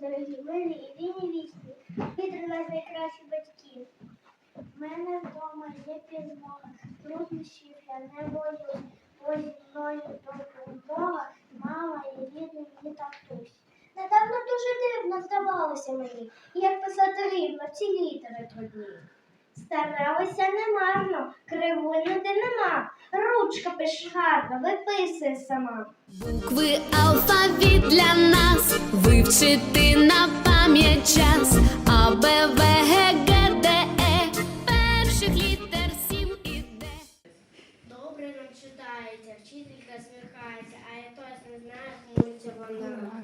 дорогі, милі і вільні вічні. Вітер нас найкращі батьки. В мене вдома є підмога, труднощів я не боюсь, бо зі мною допомога, мама і рідний мені татусь. Недавно дуже дивно здавалося мені, як писати рівно ці літери трудні. Старалася немарно, кривулі де нема, ручка пише гарно, виписує сама. Для вивчити на пам'ять час. А, Б, В, Г, Г, Д, Е. Перших літер сім і Д. Добре нам читається, вчителька сміхається, а я точно знаю, кому це вона.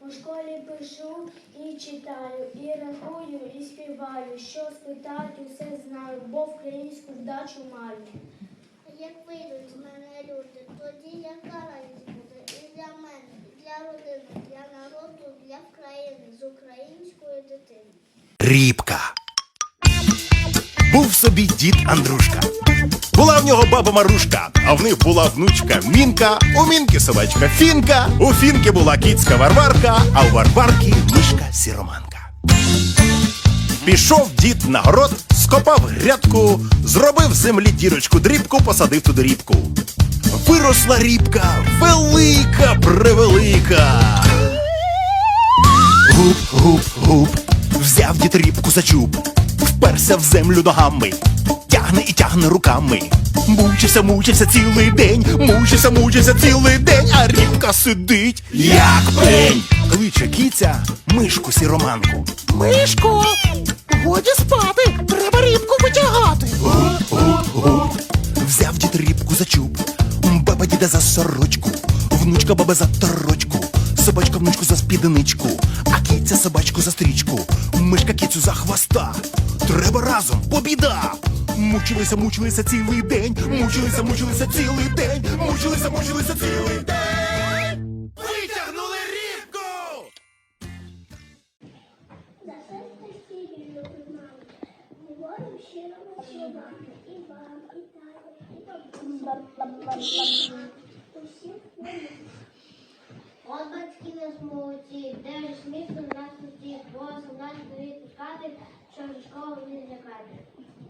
У школі пишу і читаю, і рахую, і співаю. Що спитати, усе знаю, бо українську вдачу маю. Як вийдуть з мене люди, тоді яка радість буде і для мене, і для родини, для для країни, з української дитини. Рібка. Був собі дід Андрушка. Була в нього баба Марушка, а в них була внучка Мінка, у Мінки собачка Фінка, у Фінки була кіцька Варварка, а у Варварки мишка Сіроманка. Пішов дід на город, скопав грядку, зробив землі дірочку дрібку, посадив туди рібку. Виросла рібка, велика, превелика. Гуп, гуп, гуп, взяв дід рібку за чуб, вперся в землю ногами, тягне і тягне руками. Мучився, мучився цілий день, мучився, мучився цілий день, а рібка сидить, як пень. Кличе кіця мишку сіроманку. Мишко, годі спати, треба рібку витягати. Гуп, гуп, гуп, взяв дід рібку за чуб, баба діда за сорочку, внучка баба за торочку. Собачка внучку за спідничку, а киця собачку за стрічку, мишка кицю за хвоста. Треба разом, побіда! Мучилися, мучилися цілий день, мучилися, мучилися цілий день, мучилися, мучилися цілий день. Витягнули рібку! За. Батьки нас молодці, де ж смішно нас усіх, бо солдат стоїть пускати, що в школу не злякати.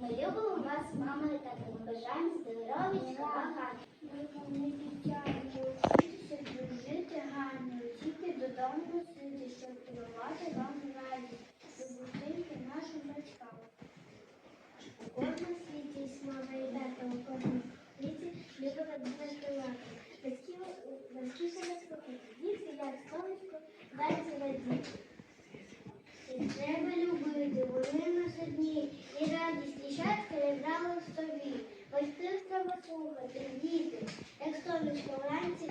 Ми любимо вас, мама і тато, ми бажаємо здоров'я багато. Ми не підтягнемо вчитися, жити гарно, тільки додому носити, щоб подарувати вам радість, зустріти нашим батькам. У кожному світі слава і у кожному світі любила додати. Себе спокійно, як сонечко, дайте радіти. І треба любити, вони нас одні, і радість, і щастя лежало в собі. Ось тих треба слухати, діти, як сонечко вранці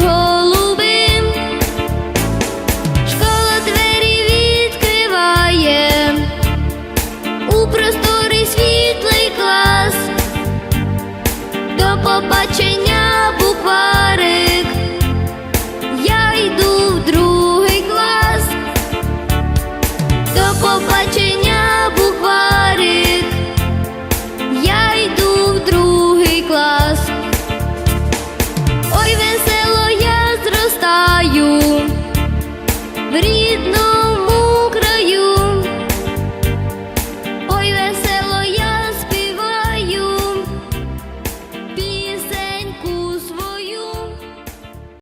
do